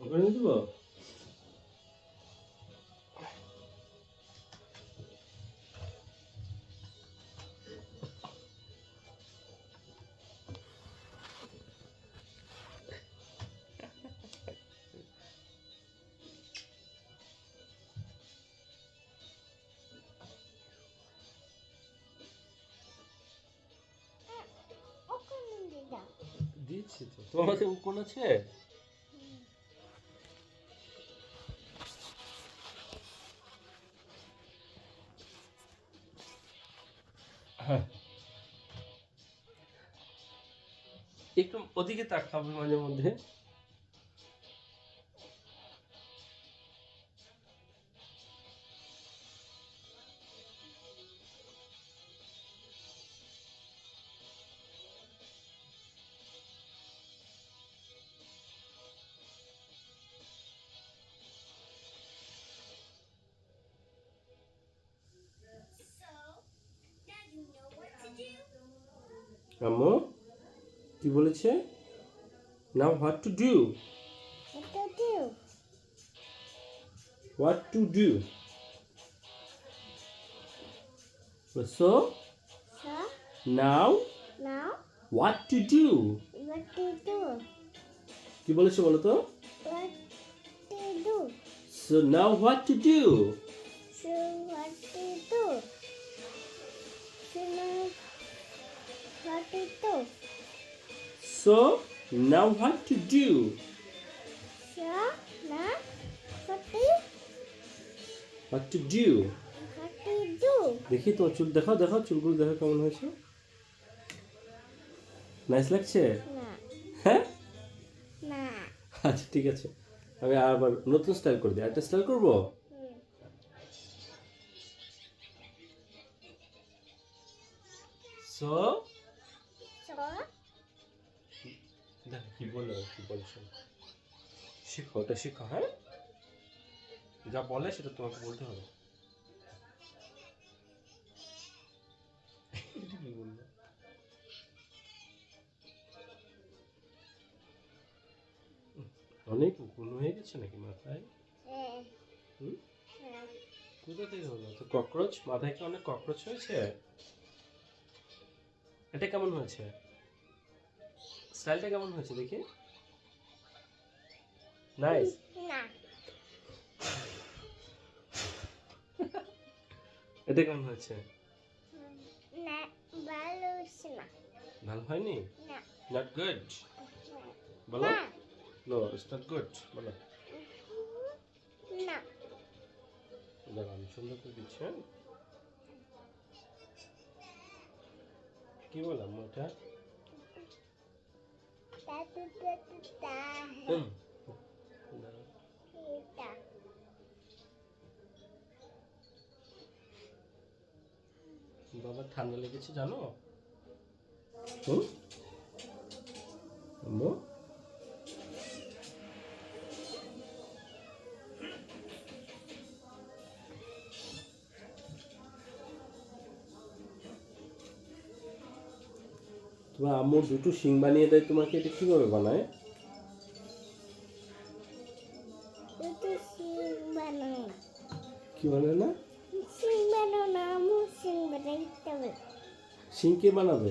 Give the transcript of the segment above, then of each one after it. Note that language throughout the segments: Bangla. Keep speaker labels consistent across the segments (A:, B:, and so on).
A: ওখানে দিব
B: দাও
A: দিচ্ছি তো। তোমার কাছে কোন আছে? একটু ওদিকে তাকাবে মাঝে মধ্যে। আম্মু কি বলেছে? Now what to do what to do so
B: so
A: now
B: now
A: what to do
B: what to do?
A: কি বলেছে বলো তো?
B: What to do?
A: So now what to do
B: what to do
A: so now what to do
B: so now what to
A: what to do
B: what to do?
A: দেখি তোমার চুল দেখাও দেখাও চুলগুলো দেখো কেমন হয়েছে। নাইস লাগছে?
B: না।
A: হ্যাঁ?
B: না।
A: আচ্ছা ঠিক আছে। আমি আবার নতুন স্টাইল করে দিই। একটা স্টাইল করব?
B: so
A: দেখ কি বলে কি বলছো? শিখো ওটা শিখো হ্যাঁ? যা বলে সেটা তোমাকে বলতে হবে। কি বলল? অনেক গুণ হয়ে গেছে নাকি মাথায়?
B: হ্যাঁ। হ্যাঁ।
A: কোথা থেকে হলো? তো ককরোচ? মাথায় কি অনেক ককরোচ হয়েছে? এটা কেমন হয়েছে? স্টাইলটা কেমন হয়েছে দেখি? নাইস
B: না।
A: এটা কেমন হয়েছে?
B: না ভালো
A: হয়নি?
B: না।
A: নট গুড বলো।
B: নো।
A: ইটস নট গুড বলো।
B: না।
A: দেখো আমি সুন্দর করে দিচ্ছি হ্যাঁ? কি বললাম ওটা? বাবা ঠান্ডা লেগেছে জানো? হুম? তোমার আম্মু দুটো শিং বানিয়ে দেয় তোমাকে এটা কীভাবে বানায়? কি বানায় না?
B: না বানাইতে
A: শিং কে বানাবে?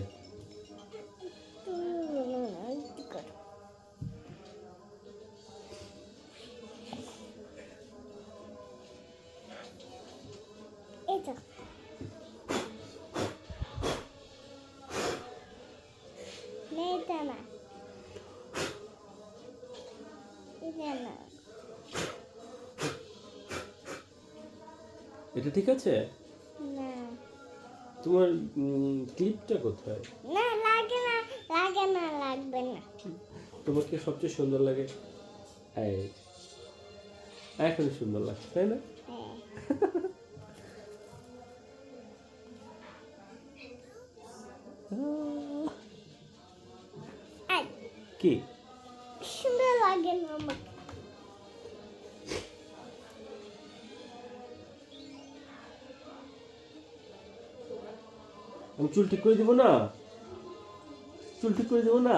B: এটা এটা
A: ঠিক আছে?
B: না।
A: তোমার ক্লিপটা কোথায়?
B: না লাগে না লাগে না লাগবে না।
A: তোমাকে সবচেয়ে সুন্দর লাগে এই এখন সুন্দর লাগছে তাই না?
B: হ্যাঁ।
A: কি? আমি চুল ঠিক করে দিব না? চুল ঠিক করে দিব না?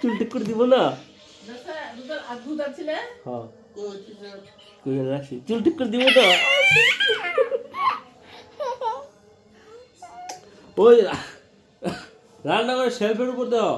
A: চুল ঠিক করে দিব না? হ্যাঁ। চুল ঠিক করে দিব তো? ওই রান্না করে শেলফের উপর দাও।